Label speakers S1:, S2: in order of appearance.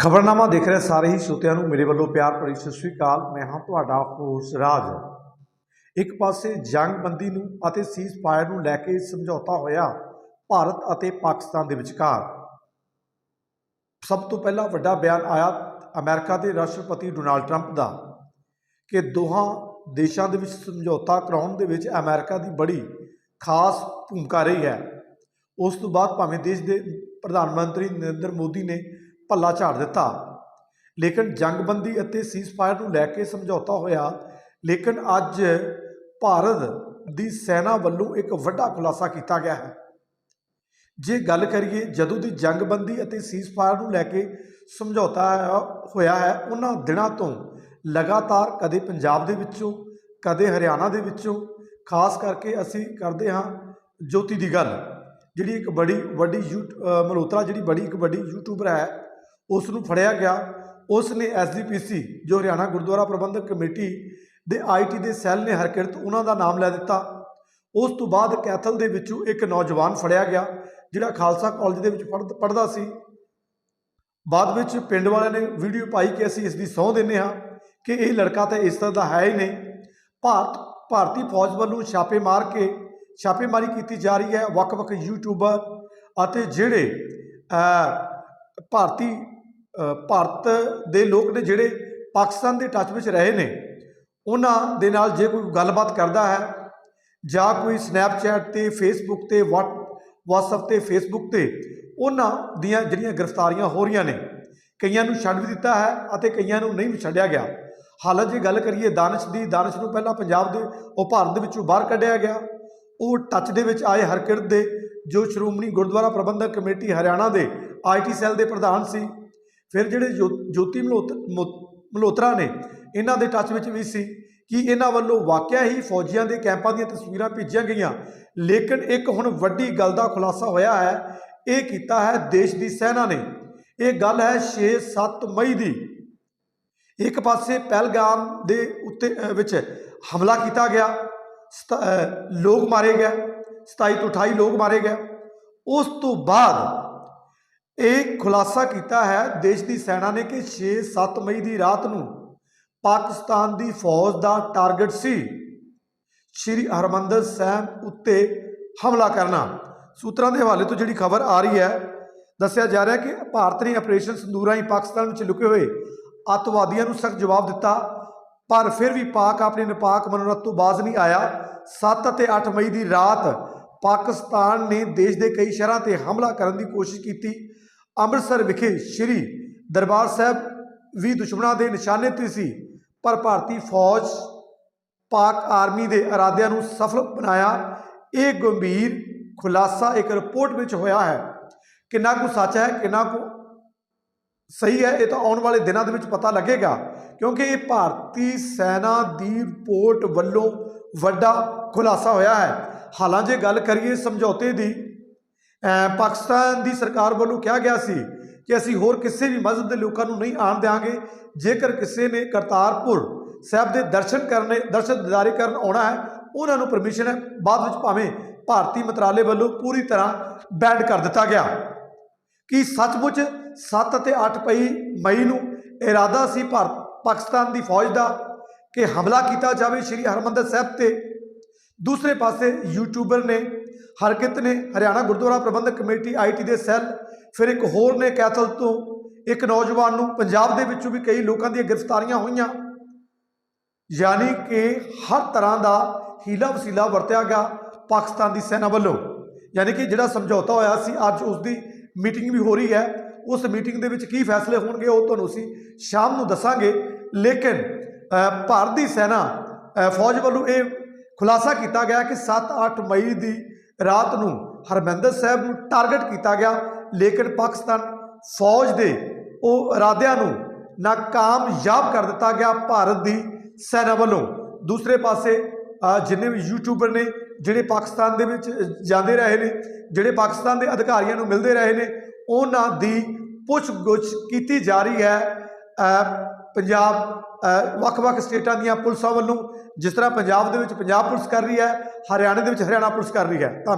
S1: ਖਬਰਨਾਮਾ ਦੇਖ ਰਹੇ ਸਾਰੇ ਹੀ ਸਰੋਤਿਆਂ ਨੂੰ। ਮੇਰੇ ਵੱਲੋਂ ਪਿਆਰ ਭਰੀ ਸਤਿ ਸ੍ਰੀ ਅਕਾਲ। ਮੈਂ ਹਾਂ ਤੁਹਾਡਾ ਹੋਸਟ ਰਾਜ। ਇੱਕ ਪਾਸੇ ਜੰਗਬੰਦੀ ਨੂੰ ਅਤੇ ਸੀਜ਼ ਫਾਇਰ ਨੂੰ ਲੈ ਕੇ ਸਮਝੌਤਾ ਹੋਇਆ ਭਾਰਤ ਅਤੇ ਪਾਕਿਸਤਾਨ ਦੇ ਵਿਚਕਾਰ। ਸਭ ਤੋਂ ਪਹਿਲਾਂ ਵੱਡਾ ਬਿਆਨ ਆਇਆ ਅਮਰੀਕਾ ਦੇ ਰਾਸ਼ਟਰਪਤੀ ਡੋਨਾਲਡ ਟਰੰਪ ਦਾ ਕਿ ਦੋਹਾਂ ਦੇਸ਼ਾਂ ਦੇ ਵਿੱਚ ਸਮਝੌਤਾ ਕਰਾਉਣ ਦੇ ਵਿੱਚ ਅਮਰੀਕਾ ਦੀ ਬੜੀ ਖਾਸ ਭੂਮਿਕਾ ਰਹੀ ਹੈ। ਉਸ ਤੋਂ ਬਾਅਦ ਭਾਵੇਂ ਦੇਸ਼ ਦੇ ਪ੍ਰਧਾਨ ਮੰਤਰੀ ਨਰਿੰਦਰ ਮੋਦੀ ਨੇ ਭੱਲਾ ਝਾੜ ਦਿੱਤਾ। ਲੇਕਿਨ ਜੰਗਬੰਦੀ ਅਤੇ ਸੀਜ਼ਫਾਇਰ ਨੂੰ ਲੈ ਕੇ ਸਮਝੌਤਾ ਹੋਇਆ। ਲੇਕਿਨ ਅੱਜ ਭਾਰਤ ਦੀ ਸੈਨਾ ਵੱਲੋਂ ਇੱਕ ਵੱਡਾ ਖੁਲਾਸਾ ਕੀਤਾ ਗਿਆ ਹੈ। ਜੇ ਗੱਲ ਕਰੀਏ ਜਦੋਂ ਦੀ ਜੰਗਬੰਦੀ ਅਤੇ ਸੀਜ਼ਫਾਇਰ ਨੂੰ ਲੈ ਕੇ ਸਮਝੌਤਾ ਹੋਇਆ ਹੈ, ਉਹਨਾਂ ਦਿਨਾਂ ਤੋਂ ਲਗਾਤਾਰ ਕਦੇ ਪੰਜਾਬ ਦੇ ਵਿੱਚੋਂ, ਕਦੇ ਹਰਿਆਣਾ ਦੇ ਵਿੱਚੋਂ, ਖਾਸ ਕਰਕੇ ਅਸੀਂ ਕਰਦੇ ਹਾਂ ਜੋਤੀ ਦੀ ਗੱਲ, ਜਿਹੜੀ ਇੱਕ ਬੜੀ ਵੱਡੀ ਯੂ ਮਲਹੋਤਰਾ ਜਿਹੜੀ ਬੜੀ ਇੱਕ ਵੱਡੀ ਯੂਟਿਊਬਰ ਹੈ ਉਸ ਨੂੰ ਫੜਿਆ ਗਿਆ। ਉਸ ਨੇ ਐਸਜੀਪੀਸੀ ਜੋ ਹਰਿਆਣਾ ਗੁਰਦੁਆਰਾ ਪ੍ਰਬੰਧਕ ਕਮੇਟੀ ਦੇ ਆਈਟੀ ਦੇ ਸੈੱਲ ਨੇ ਹਰਕਿਰਤ ਉਹਨਾਂ ਦਾ ਨਾਮ ਲੈ ਦਿੱਤਾ। ਉਸ ਤੋਂ ਬਾਅਦ ਕੈਥਲ ਦੇ ਵਿੱਚੋਂ ਇੱਕ ਨੌਜਵਾਨ ਫੜਿਆ ਗਿਆ, ਜਿਹੜਾ ਖਾਲਸਾ ਕਾਲਜ ਦੇ ਵਿੱਚ ਪੜ੍ਹਦ- ਪੜ੍ਹਦਾ ਸੀ। ਬਾਅਦ ਵਿੱਚ ਪਿੰਡ ਵਾਲਿਆਂ ਨੇ ਵੀਡੀਓ ਪਾਈ ਕਿ ਅਸੀਂ ਇਸ ਦੀ ਸਹੁੰ ਦਿੰਦੇ ਹਾਂ ਕਿ ਇਹ ਲੜਕਾ ਤਾਂ ਇਸ ਤਰ੍ਹਾਂ ਦਾ ਹੈ ਹੀ ਨਹੀਂ। ਭਾਰਤ, ਭਾਰਤੀ ਫੌਜ ਵੱਲੋਂ ਛਾਪੇ ਮਾਰ ਕੇ ਛਾਪੇਮਾਰੀ ਕੀਤੀ ਜਾ ਰਹੀ ਹੈ। ਵੱਖ-ਵੱਖ ਯੂਟਿਊਬਰ ਅਤੇ ਜਿਹੜੇ ਭਾਰਤੀ ਭਾਰਤ ਦੇ ਲੋਕ ਨੇ ਜਿਹੜੇ ਪਾਕਿਸਤਾਨ ਦੇ ਟੱਚ ਵਿੱਚ ਰਹੇ ਨੇ, ਉਹਨਾਂ ਦੇ ਨਾਲ ਜੇ ਕੋਈ ਗੱਲਬਾਤ ਕਰਦਾ ਹੈ ਜਾਂ ਕੋਈ ਸਨੈਪਚੈਟ ਤੇ ਫੇਸਬੁੱਕ ਤੇ WhatsApp ਤੇ ਫੇਸਬੁੱਕ ਤੇ, ਉਹਨਾਂ ਦੀਆਂ ਜਿਹੜੀਆਂ ਗ੍ਰਿਫਤਾਰੀਆਂ ਹੋ ਰਹੀਆਂ ਨੇ, ਕਈਆਂ ਨੂੰ ਛੱਡ ਵੀ ਦਿੱਤਾ ਹੈ ਅਤੇ ਕਈਆਂ ਨੂੰ ਨਹੀਂ ਵੀ ਛੱਡਿਆ ਗਿਆ। ਹਾਲਾਂਕਿ ਜੇ ਗੱਲ ਕਰੀਏ ਦਾਨਿਸ਼ ਦੀ, ਦਾਨਿਸ਼ ਨੂੰ ਪਹਿਲਾਂ ਪੰਜਾਬ ਦੇ ਉਹ ਭਾਰਤ ਦੇ ਵਿੱਚੋਂ ਬਾਹਰ ਕੱਢਿਆ ਗਿਆ। ਉਹ ਟੱਚ ਦੇ ਵਿੱਚ ਆਏ ਹਰਕਿਰਤ ਦੇ ਜੋ ਸ਼੍ਰੋਮਣੀ ਗੁਰਦੁਆਰਾ ਪ੍ਰਬੰਧਕ ਕਮੇਟੀ ਹਰਿਆਣਾ ਦੇ ਆਈਟੀ ਸੈੱਲ ਦੇ ਪ੍ਰਧਾਨ ਸੀ ਫਿਰ ਜਿਹੜੇ ਜੋ- ਜੋਤੀ ਮਲਹੋਤ- ਮੋ- ਮਲਹੋਤਰਾ ਨੇ, ਇਹਨਾਂ ਦੇ ਟੱਚ ਵਿੱਚ ਵੀ ਸੀ ਕਿ ਇਹਨਾਂ ਵੱਲੋਂ ਵਾਕਿਆ ਹੀ ਫੌਜੀਆਂ ਦੇ ਕੈਂਪਾਂ ਦੀਆਂ ਤਸਵੀਰਾਂ ਭੇਜੀਆਂ ਗਈਆਂ। ਲੇਕਿਨ ਇੱਕ ਹੁਣ ਵੱਡੀ ਗੱਲ ਦਾ ਖੁਲਾਸਾ ਹੋਇਆ ਹੈ, ਇਹ ਕੀਤਾ ਹੈ ਦੇਸ਼ ਦੀ ਸੈਨਾ ਨੇ। ਇਹ ਗੱਲ ਹੈ 6-7 ਮਈ ਦੀ। ਇੱਕ ਪਾਸੇ ਪਹਿਲਗਾਮ ਦੇ ਉੱਤੇ ਵਿੱਚ ਹਮਲਾ ਕੀਤਾ ਗਿਆ, ਸਤ- ਲੋਕ ਮਾਰੇ ਗਏ 27 ਤੋਂ 28 ਲੋਕ ਮਾਰੇ ਗਏ। ਉਸ ਤੋਂ ਬਾਅਦ ਇਹ ਖੁਲਾਸਾ ਕੀਤਾ ਹੈ, ਦੇਸ਼ ਦੀ ਸੈਨਾ ਨੇ ਕਿ 6-7 ਮਈ ਦੀ ਰਾਤ ਨੂੰ ਪਾਕਿਸਤਾਨ ਦੀ ਫੌਜ ਦਾ ਟਾਰਗੇਟ ਸੀ ਸ਼੍ਰੀ ਹਰਮੰਦਰ ਸਾਹਿਬ ਉੱਤੇ ਹਮਲਾ ਕਰਨਾ। ਸੂਤਰਾਂ ਦੇ ਹਵਾਲੇ ਤੋਂ ਜਿਹੜੀ ਖਬਰ ਆ ਰਹੀ ਹੈ, ਦੱਸਿਆ ਜਾ ਰਿਹਾ ਕਿ ਭਾਰਤ ਨੇ ਆਪਰੇਸ਼ਨ ਸੰਦੂਰ ਰਾਹੀਂ ਪਾਕਿਸਤਾਨ ਵਿੱਚ ਲੁਕੇ ਹੋਏ ਅੱਤਵਾਦੀਆਂ ਨੂੰ ਸਖਤ ਜਵਾਬ ਦਿੱਤਾ, ਪਰ ਫਿਰ ਵੀ ਪਾਕ ਆਪਣੇ ਨਿਪਾਕ ਮਨੋਰਥ ਤੋਂ ਬਾਜ਼ ਨਹੀਂ ਆਇਆ। 7 ਅਤੇ 8 ਮਈ ਦੀ ਰਾਤ ਪਾਕਿਸਤਾਨ ਨੇ ਦੇਸ਼ ਦੇ ਕਈ ਸ਼ਹਿਰਾਂ ਤੇ ਹਮਲਾ ਕਰਨ ਦੀ ਕੋਸ਼ਿਸ਼ ਕੀਤੀ। ਅੰਮ੍ਰਿਤਸਰ ਵਿਖੇ ਸ਼੍ਰੀ ਦਰਬਾਰ ਸਾਹਿਬ ਵੀ ਦੁਸ਼ਮਣਾਂ ਦੇ ਨਿਸ਼ਾਨੇ ਤੇ ਸੀ, ਪਰ ਭਾਰਤੀ ਫੌਜ ਪਾਕ ਆਰਮੀ ਦੇ ਇਰਾਦਿਆਂ ਨੂੰ ਸਫਲ ਬਣਾਇਆ। ਇਹ ਗੰਭੀਰ ਖੁਲਾਸਾ ਇੱਕ ਰਿਪੋਰਟ ਵਿੱਚ ਹੋਇਆ ਹੈ ਕਿੰਨਾ ਕੁ ਸੱਚ ਹੈ ਕਿੰਨਾ ਕੁ ਸਹੀ ਹੈ, ਇਹ ਤਾਂ ਆਉਣ ਵਾਲੇ ਦਿਨਾਂ ਦੇ ਵਿੱਚ ਪਤਾ ਲੱਗੇਗਾ, ਕਿਉਂਕਿ ਇਹ ਭਾਰਤੀ ਸੈਨਾ ਦੀ ਰਿਪੋਰਟ ਵੱਲੋਂ ਵੱਡਾ ਖੁਲਾਸਾ ਹੋਇਆ ਹੈ। ਹਾਲਾਂਕਿ ਗੱਲ ਕਰੀਏ ਸਮਝੌਤੇ ਦੀ ਪਾਕਿਸਤਾਨ ਦੀ ਸਰਕਾਰ ਵੱਲੋਂ ਕਿਹਾ ਗਿਆ ਸੀ ਕਿ ਅਸੀਂ ਹੋਰ ਕਿਸੇ ਵੀ ਮਜ਼ਹਬ ਦੇ ਲੋਕਾਂ ਨੂੰ ਨਹੀਂ ਆਉਣ ਦੇਵਾਂਗੇ ਜੇਕਰ ਕਿਸੇ ਨੇ ਕਰਤਾਰਪੁਰ ਸਾਹਿਬ ਦੇ ਦਰਸ਼ਨ ਕਰਨੇ, ਦਰਸ਼ਨ ਦਿਦਾਰੇ ਕਰਨ ਆਉਣਾ ਹੈ, ਉਹਨਾਂ ਨੂੰ ਪਰਮਿਸ਼ਨ ਹੈ। ਬਾਅਦ ਵਿੱਚ ਭਾਵੇਂ ਭਾਰਤੀ ਮੰਤਰਾਲੇ ਵੱਲੋਂ ਪੂਰੀ ਤਰ੍ਹਾਂ ਬੈਂਡ ਕਰ ਦਿੱਤਾ ਗਿਆ। ਕਿ ਸੱਚਮੁੱਚ 7 ਅਤੇ 8 ਪਈ ਮਈ ਨੂੰ ਇਰਾਦਾ ਸੀ ਭਾਰਤ, ਪਾਕਿਸਤਾਨ ਦੀ ਫੌਜ ਦਾ ਕਿ ਹਮਲਾ ਕੀਤਾ ਜਾਵੇ ਸ਼੍ਰੀ ਹਰਮੰਦਰ ਸਾਹਿਬ ਤੇ? ਦੂਸਰੇ ਪਾਸੇ ਯੂਟਿਊਬਰ ਨੇ ਹਰਕਿਤ ਨੇ ਹਰਿਆਣਾ ਗੁਰਦੁਆਰਾ ਪ੍ਰਬੰਧਕ ਕਮੇਟੀ ਆਈਟੀ ਦੇ ਸੈੱਲ ਫਿਰ ਇੱਕ ਹੋਰ ਨੇ ਕੈਥਲ ਤੋਂ। ਇੱਕ ਨੌਜਵਾਨ ਨੂੰ ਪੰਜਾਬ ਦੇ ਵਿੱਚੋਂ ਵੀ ਕਈ ਲੋਕਾਂ ਦੀਆਂ ਗ੍ਰਿਫਤਾਰੀਆਂ ਹੋਈਆਂ। ਯਾਨੀ ਕਿ ਹਰ ਤਰ੍ਹਾਂ ਦਾ ਹੀਲਾ ਵਸੀਲਾ ਵਰਤਿਆ ਗਿਆ ਪਾਕਿਸਤਾਨ ਦੀ ਸੈਨਾ ਵੱਲੋਂ। ਯਾਨੀ ਕਿ ਜਿਹੜਾ ਸਮਝੌਤਾ ਹੋਇਆ ਸੀ ਅੱਜ ਉਸ ਦੀ ਮੀਟਿੰਗ ਵੀ ਹੋ ਰਹੀ ਹੈ। ਉਸ ਮੀਟਿੰਗ ਦੇ ਵਿੱਚ ਕੀ ਫੈਸਲੇ ਹੋਣਗੇ ਉਹ ਤੁਹਾਨੂੰ ਅਸੀਂ ਸ਼ਾਮ ਨੂੰ ਦੱਸਾਂਗੇ। ਲੇਕਿਨ ਅ, ਭਾਰਤ ਦੀ ਸੈਨਾ ਫੌਜ ਵੱਲੋਂ ਇਹ ਖੁਲਾਸਾ ਕੀਤਾ ਗਿਆ ਕਿ 7-8 ਮਈ ਦੀ ਰਾਤ ਨੂੰ ਹਰਮੰਦਰ ਸਾਹਿਬ ਨੂੰ ਟਾਰਗੇਟ ਕੀਤਾ ਗਿਆ, ਲੇਕਿਨ ਪਾਕਿਸਤਾਨ ਫੌਜ ਦੇ ਉਹ ਇਰਾਦਿਆਂ ਨੂੰ ਨਾਕਾਮਯਾਬ ਕਰ ਦਿੱਤਾ ਗਿਆ ਭਾਰਤ ਦੀ ਸੈਨਾ ਵੱਲੋਂ। ਦੂਸਰੇ ਪਾਸੇ ਜਿੰਨੇ ਵੀ ਯੂਟਿਊਬਰ ਨੇ, ਜਿਹੜੇ ਪਾਕਿਸਤਾਨ ਦੇ ਵਿੱਚ ਜਾਂਦੇ ਰਹੇ ਨੇ, ਜਿਹੜੇ ਪਾਕਿਸਤਾਨ ਦੇ ਅਧਿਕਾਰੀਆਂ ਨੂੰ ਮਿਲਦੇ ਰਹੇ ਨੇ, ਉਹਨਾਂ ਦੀ ਪੁੱਛਗੁੱਛ ਕੀਤੀ ਜਾ ਰਹੀ ਹੈ। ਪੰਜਾਬ ਵੱਖ-ਵੱਖ ਸਟੇਟਾਂ ਦੀਆਂ ਪੁਲਿਸਾਂ ਵੱਲੋਂ ਜਿਸ ਤਰ੍ਹਾਂ ਪੰਜਾਬ ਦੇ ਵਿੱਚ ਪੰਜਾਬ ਪੁਲਿਸ ਕਰ ਰਹੀ ਹੈ, ਹਰਿਆਣੇ ਦੇ ਵਿੱਚ ਹਰਿਆਣਾ ਪੁਲਿਸ ਕਰ ਰਹੀ ਹੈ। ਧੰਨਵਾਦ।